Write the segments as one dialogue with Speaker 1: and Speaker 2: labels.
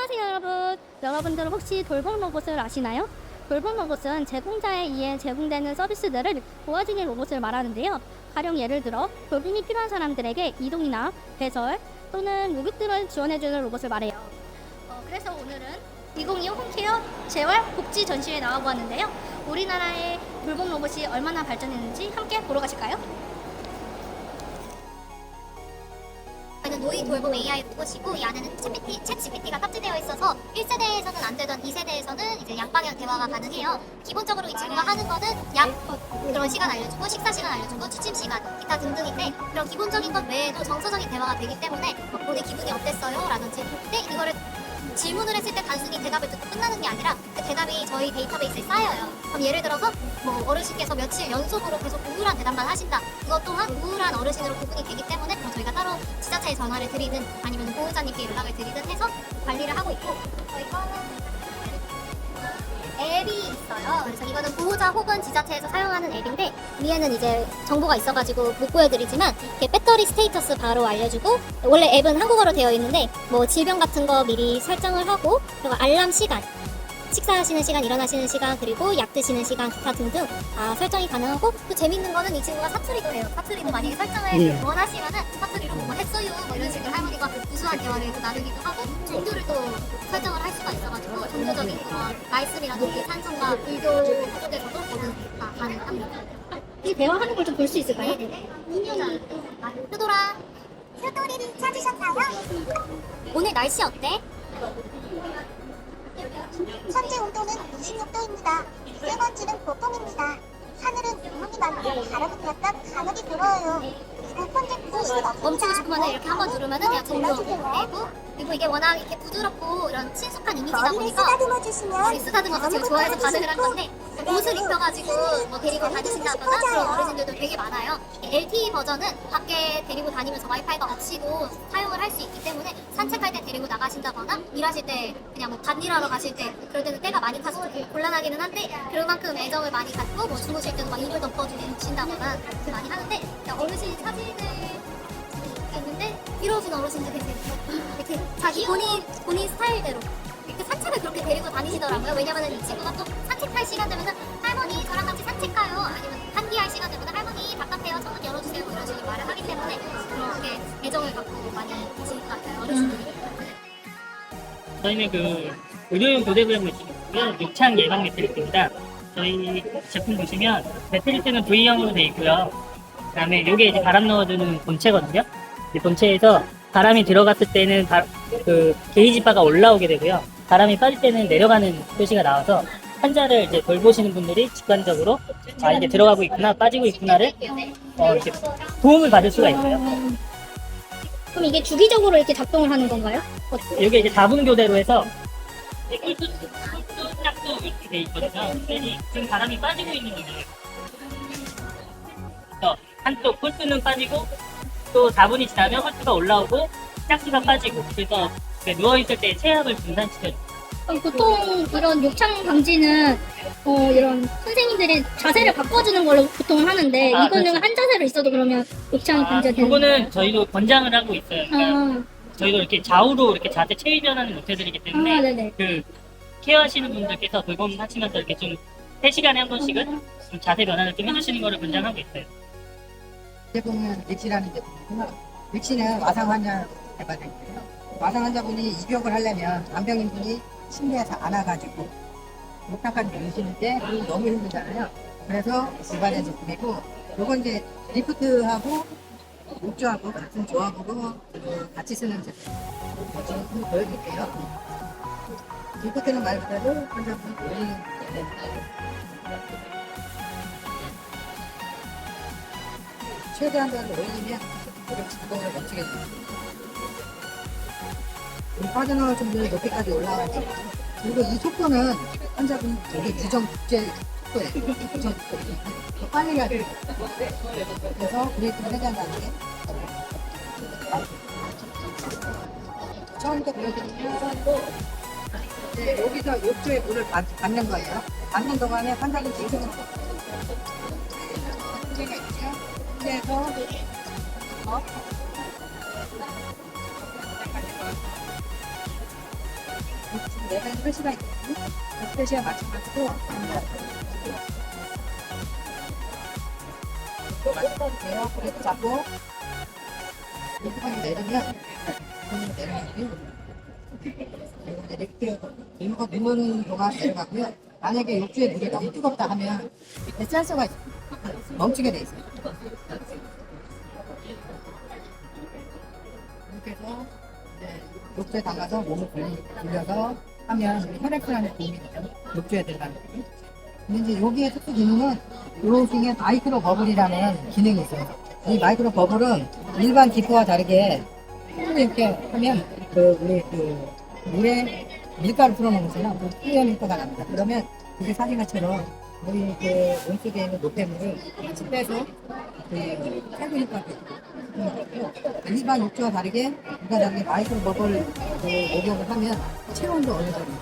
Speaker 1: 안녕하세요 여러분. 여러분들 혹시 돌봄 로봇을 아시나요? 돌봄 로봇은 제공자에 의해 제공되는 서비스들을 도와주는 로봇을 말하는데요. 가령 예를 들어 돌봄이 필요한 사람들에게 이동이나 배설 또는 목욕 등을 지원해주는 로봇을 말해요. 어, 그래서 오늘은 2025 홈케어 재활 복지 전시회에 나와보았는데요. 우리나라의 돌봄 로봇이 얼마나 발전했는지 함께 보러 가실까요?
Speaker 2: 노이 돌봄 AI 로봇이고 이 안에는 챗GPT, 챗GPT가 탑재되어 있어서 1세대에서는 안 되던 2세대에서는 이제 양방향 대화가 가능해요. 기본적으로 이 친구가 하는 거는 약 그런 시간 알려주고 식사 시간 알려주고 취침 시간 기타 등등인데 그런 기본적인 것 외에도 정서적인 대화가 되기 때문에 뭐 오늘 기분이 어땠어요? 라든지 근데 이거를 질문을 했을 때 단순히 대답을 듣고 끝나는 게 아니라 그 대답이 저희 데이터베이스에 쌓여요. 그럼 예를 들어서 뭐 어르신께서 며칠 연속으로 계속 우울한 대답만 하신다. 그것 또한 우울한 어르신으로 구분이 되기 때문에 그럼 저희가 따로 지자체에 전화를 드리든 아니면 보호자님께 연락을 드리든 해서 관리를 하고 있고 저희가 앱이 있어요. 그래서 이거는 보호자 혹은 지자체에서 사용하는 앱인데 위에는 이제 정보가 있어가지고 못 보여드리지만 이렇게 배터리 스테이터스 바로 알려주고 원래 앱은 한국어로 되어 있는데 뭐 질병 같은 거 미리 설정을 하고 그리고 알람 시간 식사하시는 시간, 일어나시는 시간, 그리고 약 드시는 시간, 기타 등등 다 설정이 가능하고 또 재밌는 거는 이 친구가 사투리도 해요. 사투리도 만약에 설정을
Speaker 3: 네.
Speaker 2: 원하시면은 사투리로 뭐 했어요 뭐 이런 식으로 할머니가 구수한 대화를 또 나누기도 하고 종교를 또 그런 말씀이라든지 찬송과 불교 쪽에서도 모두 다 가능합니다.
Speaker 1: 이 대화하는 걸 좀 볼 수 있을까요?
Speaker 2: 네네네. 효도라. 효도리를 찾으셨나요? 오늘 날씨 어때?
Speaker 4: 현재 온도는 26도입니다. 미세먼지는 보통입니다. 하늘은 구름이 많고 강하게 불어요. 몇 번째 구조실은
Speaker 2: 멈추고 싶으면 이렇게 한 번 누르면은 그냥 종료
Speaker 4: 눌러주세요.
Speaker 2: 되고 그리고 이게 워낙 이렇게 부드럽고 이런 친숙한 이미지다
Speaker 4: 머리를
Speaker 2: 보니까
Speaker 4: 쓰다듬어 주시면
Speaker 2: 우리 쓰다듬어 서 제가 좋아해서 반응을 한 건데 옷을 입혀가지고 뭐 데리고 다니신다거나 그런 어르신들도 되게 많아요. LTE 버전은 밖에 데리고 다니면서 와이파이가 없이도 사용을 할 수 있기 때문에 산책할 때 데리고 나가신다거나 일하실 때 그냥 뭐 밭일하러 가실 때 그럴 때는 때가 많이 타서 좀 곤란하기는 한데 그만큼 애정을 많이 갖고 뭐 주무실 때도 막 이불 덮어주신다거나 그렇게 많이 하는데 어르신 사진을 있는데 이러신 어르신들 계세요. 이렇게 자기 본인 본인 스타일대로 이렇게 산책을 그렇게 데리고 다니시더라고요. 왜냐면은 이 친구가 또 산책할 시간 되면은 할머니 저랑 같이 산책 가요. 아니면 환기할 시간 되면은 할머니 바깥에요. 저문 열어주세요. 뭐 이런 식으로 말을 하기 때문에 그렇게 애정을 갖고 많이 계신 것 같아요. 어르신들이.
Speaker 3: 저희는 그 의료용 교대부양을 지금 욕창 예방 매트리스입니다. 저희 제품 보시면 매트리스는 V형으로 되어 있고요. 그다음에 이게 이제 바람 넣어주는 본체거든요. 이 본체에서 바람이 들어갔을 때는 바- 그 게이지 바가 올라오게 되고요. 바람이 빠질 때는 내려가는 표시가 나와서 환자를 이제 돌보시는 분들이 직관적으로 아 이게 들어가고 있구나 빠지고 있구나를 어, 이렇게 도움을 받을 수가 있어요.
Speaker 1: 그럼 이게 주기적으로 이렇게 작동을 하는 건가요?
Speaker 3: 이게 이제 다분 교대로 해서 꿀도 짝도 이렇게 돼 있거든요. 지금 바람이 빠지고 있는 거예요. 그래서 한쪽 꿀뚜는 빠지고 또 4분이 지나면 꿀뚜가 올라오고 짝수가 빠지고 그래서 누워 있을 때 체압을 분산시켜요.
Speaker 1: 그럼 보통 이런 욕창 방지는 어, 이런 선생님들이 자세를 바꿔주는 걸로 보통 하는데
Speaker 3: 아,
Speaker 1: 이거는
Speaker 3: 그렇죠.
Speaker 1: 한 자세로 있어도 그러면 욕창이 방지가 되는
Speaker 3: 그거는 저희도 권장을 하고 있어요. 그러니까
Speaker 1: 아,
Speaker 3: 저희도 이렇게 좌우로 이렇게 자세 체위 변화는 못 해드리기
Speaker 1: 아,
Speaker 3: 때문에
Speaker 1: 네네.
Speaker 3: 그 케어하시는 분들께서 돌봄 하시면서 이렇게 좀 3시간에 한 번씩은 좀 자세 변화를 좀 해주시는 거를 권장하고 있어요.
Speaker 5: 제품은 렉시라는 제품이고요. 렉시는 와상 환자 개발됐고요. 와상 환자분이 입욕을 하려면 간병인분이 침대에서 안아가지고 목탁까지 누시는 때 그게 너무 힘들잖아요. 그래서 개발된 제품이고 요건 이제 리프트하고 목조하고 같은 조합으로 그 같이 쓰는 제품. 지금 보여드릴게요. 리프트는 말 그대로 환자분이 본인이 최대한 더 올리면 이렇게 자동으로 멈추게 됩니다. 이 빠져나올 정도의 높이까지 올라가지 그리고 이 속도는 환자분 되게 규정 국제 속도예요. 규정 속도. 더 빨리 가야 돼요. 그래서 브레이크를 해제한 다음에 처음부터 보여드리면 이제 여기서 욕조에 물을 받, 받는 거예요. 받는 동안에 환자분 계속 문제가 있죠. 그래서 어? 표시가 있거든요. 그 표시에 맞춰가지고 내려 그래도 잡고 이렇게 내리면 내려가고요. 그리고 이렇게 이거 누르는 동안 내려가고요. 만약에 욕조에 물이 너무 뜨겁다 하면 밑에 있어요. 멈추게 돼 있어요. 이렇게 해서 네, 욕조에 담가서 몸을 돌려서 하면 우리 혈액순환에 도움이 되죠. 욕조에 들어가는 거. 근데 이제 여기에 특수 기능은 요 중에 마이크로 버블이라는 기능이 있어요. 이 마이크로 버블은 일반 기포와 다르게 이렇게 하면 그 우리 그 물에 밀가루 풀어놓은 거잖아요. 그 뿌연 효과가 납니다. 그러면 이게 사진가처럼 우리 그 온속에 있는 노폐물을 빼서 그 탈구 효과가 있고 일반 욕조와 다르게 이가 다르게 마이크로 버블 그 목욕을 하면 체온도 어느 정도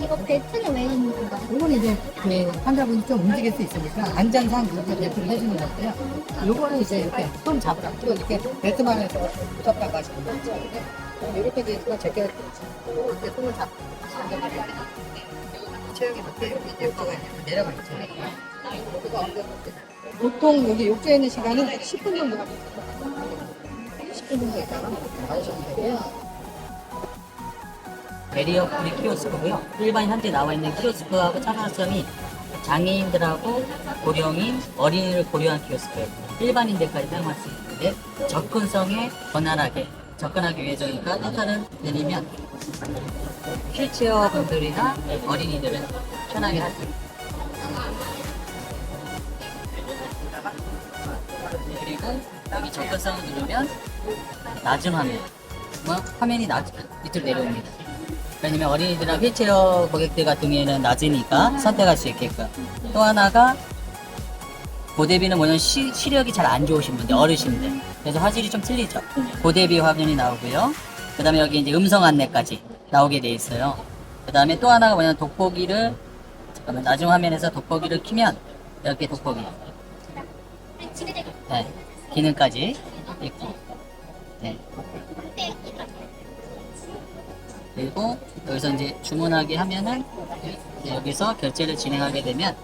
Speaker 1: 이거 벨트는 왜 있는 건가요?
Speaker 5: 이건 이제 그 환자분이 좀 움직일 수 있으니까 안전상 이렇게 벨트를 해주는 건데요. 요거는 이제 이렇게 손 잡으라고 또 이렇게 벨트만 해서 붙었다고 하시는 거죠. 이렇게 되니까 제게 이렇게 손을 잡고 체형이 맞게 이렇게 내려가 있죠. 여기가 언제 보통 여기 욕조에 있는 시간은 10분 정도 합니다. 10분 정도 있다가 나오시면 되고요.
Speaker 6: 베리어 프리 키오스크고요. 일반 현재 나와 있는 키오스크하고 차별점이 장애인들하고 고령인, 어린이를 고려한 키오스크예요. 일반인들까지 사용할 수 있는데 접근성에 원활하게 접근하기 위해서니까 뜻하는 내리면 휠체어 분들이나 어린이들은 편하게 할 수. 그 여기 접근성을 누르면 낮은 화면, 뭐 화면이 낮, 밑으로 내려옵니다. 왜냐면 어린이들이나 휠체어 고객들 같은 경우에는 낮으니까 선택할 수 있게끔. 또 하나가 고대비는 뭐냐면 시, 시력이 잘 안 좋으신 분들, 어르신들. 그래서 화질이 좀 틀리죠. 고대비 화면이 나오고요. 그 다음에 여기 이제 음성 안내까지 나오게 돼 있어요. 그 다음에 또 하나가 뭐냐면 돋보기를, 잠깐만, 낮은 화면에서 돋보기를 키면 이렇게 돋보기. 네, 기능까지 있고. 네. 그리고 여기서 이제 주문하게 하면은 이제 여기서 결제를 진행하게 되면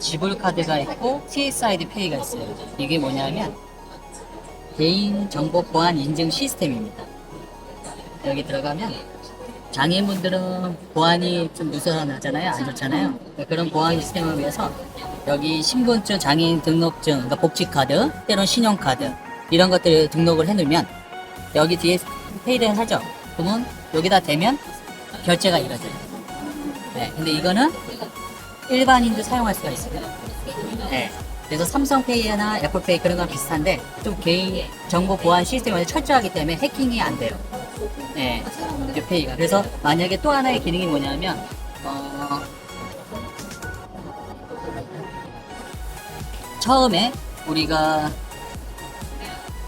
Speaker 6: 지불 카드가 있고 TSID 페이가 있어요. 이게 뭐냐면 개인 정보 보안 인증 시스템입니다. 여기 들어가면 장애인분들은 보안이 좀 느슨하잖아요. 안 좋잖아요. 그런 보안 시스템을 위해서 여기 신분증, 장애인 등록증, 그러니까 복지카드, 때론 신용카드 이런 것들을 등록을 해놓으면 여기 뒤에 페이를 하죠. 그러면 여기다 대면 결제가 이루어져요. 네, 근데 이거는 일반인도 사용할 수가 있어요. 네. 그래서 삼성페이나 애플페이 그런 건 비슷한데 좀 개인 정보 보안 시스템이 철저하기 때문에 해킹이 안 돼요. 네, 이 페이가. 그래서 만약에 또 하나의 기능이 뭐냐면 처음에 우리가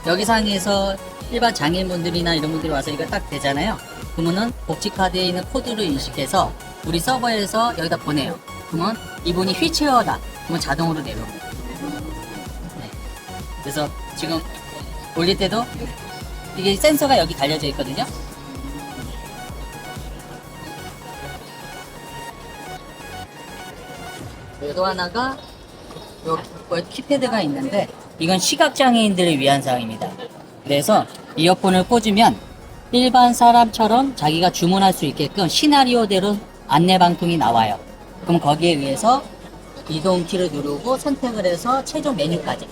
Speaker 6: 여기 상에서 일반 장애인분들이나 이런 분들이 와서 이거 딱 되잖아요. 그러면은 복지카드에 있는 코드를 인식해서 우리 서버에서 여기다 보내요. 그러면 이분이 휠체어다. 그러면 자동으로 내려옵니다. 네. 그래서 지금 올릴 때도 이게 센서가 여기 달려져 있거든요. 또 하나가 요뭐 키패드가 있는데 이건 시각장애인들을 위한 사항입니다. 그래서 이어폰을 꽂으면 일반 사람처럼 자기가 주문할 수 있게끔 시나리오대로 안내 방송이 나와요. 그럼 거기에 의해서 이동 키를 누르고 선택을 해서 최종 메뉴까지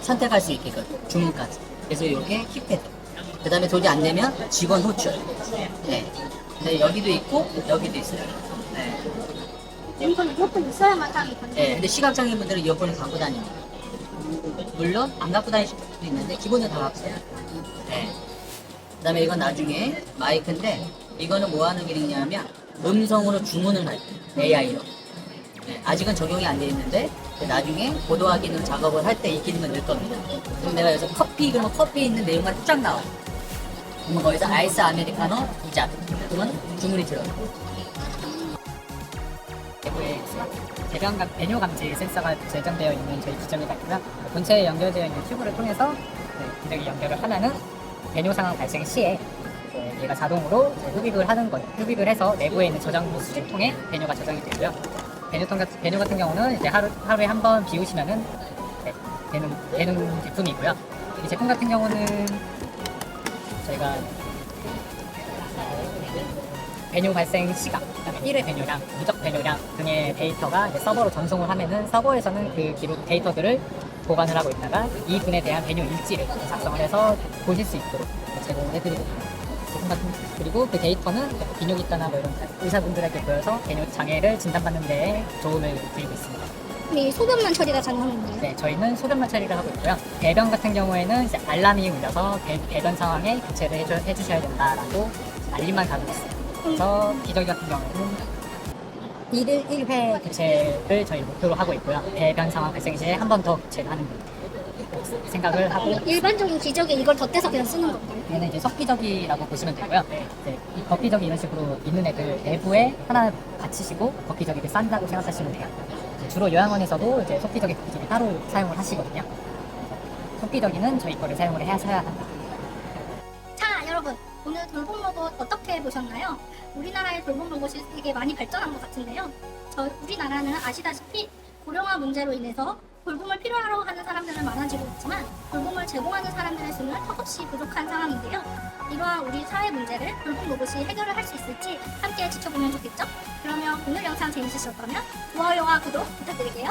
Speaker 6: 선택할 수 있게끔 주문까지. 그래서 이게 키패드. 그 다음에 돈이 안 내면 직원 호출. 네. 네, 여기도 있고 여기도 있어요. 네.
Speaker 1: 이건 무조건 있어야만 사람이 가능.
Speaker 6: 네, 근데 시각장애인 분들은 이어폰을 갖고 다닙니다. 물론 안 갖고 다니실 수도 있는데 기본은 다 갖고 다녀요. 네. 그 다음에 이건 나중에 마이크인데 이거는 뭐 하는 기능이냐면 음성으로 주문을 할 때, AI로. 네, 아직은 적용이 안 돼 있는데 나중에 고도화 기능 작업을 할 때 이 기능은 늘 겁니다. 그럼 내가 여기서 커피 그러면 커피 있는 내용만 쫙 나와. 그러면 거기서 아이스 아메리카노 두 잔. 그러면 주문이 들어요.
Speaker 7: 내부에 대변감 배뇨 감지 센서가 제정되어 있는 저희 기점이 같고요. 본체에 연결되어 있는 튜브를 통해서 네, 기저귀 연결을 하면은 배뇨 상황 발생 시에 그 얘가 자동으로 흡입을 하는 거예요. 흡입을 해서 내부에 있는 저장부 수집통에 배뇨가 저장이 되고요. 배뇨통 같은 배뇨 같은 경우는 이제 하루 하루에 한 번 비우시면은 네, 되는 되는 제품이고요. 이 제품 같은 경우는 저희가 배뇨 발생 시각, 그다음에 1회 배뇨량, 누적 배뇨량 등의 데이터가 서버로 전송을 하면은 서버에서는 그 기록 데이터들을 보관을 하고 있다가 이 분에 대한 배뇨 일지를 작성을 해서 보실 수 있도록 제공을 해드리고 있습니다. 그리고 그 데이터는 비뇨 기과나 뭐 이런 의사분들에게 보여서 배뇨 장애를 진단받는 데에 도움을 드리고 있습니다.
Speaker 1: 이 소변만 처리가 가능한가요?
Speaker 7: 네, 저희는 소변만 처리를 하고 있고요. 배변 같은 경우에는 알람이 울려서 배, 배변 상황에 교체를 해주, 해주셔야 된다라고 알림만 가고 있어요. 그래서 기저귀 같은 경우는 1일 1회 교체를 저희 목표로 하고 있고요. 배변 상황 발생 시에 한 번 더 교체를 하는 생각을 하고
Speaker 1: 일반적인 기저귀 이걸 덧대서 그냥 쓰는 건가요?
Speaker 7: 얘는 이제 석기저귀라고 보시면 되고요. 이제 이 걷기저귀 이런 식으로 있는 애들 내부에 하나 받치시고 걷기저귀를 싼다고 생각하시면 돼요. 이제 주로 요양원에서도 이제 석기저귀, 걷기저귀 따로 사용을 하시거든요. 석기저귀는 저희 거를 사용을 하셔야 한다.
Speaker 1: 자, 여러분. 오늘 돌봄 로봇 어떻게 보셨나요? 우리나라의 돌봄 로봇이 되게 많이 발전한 것 같은데요. 저 우리나라는 아시다시피 고령화 문제로 인해서 돌봄을 필요로 하는 사람들은 많아지고 있지만 돌봄을 제공하는 사람들의 수는 턱없이 부족한 상황인데요. 이러한 우리 사회 문제를 돌봄 로봇이 해결을 할 수 있을지 함께 지켜보면 좋겠죠? 그러면 오늘 영상 재밌으셨다면 좋아요와 구독 부탁드릴게요.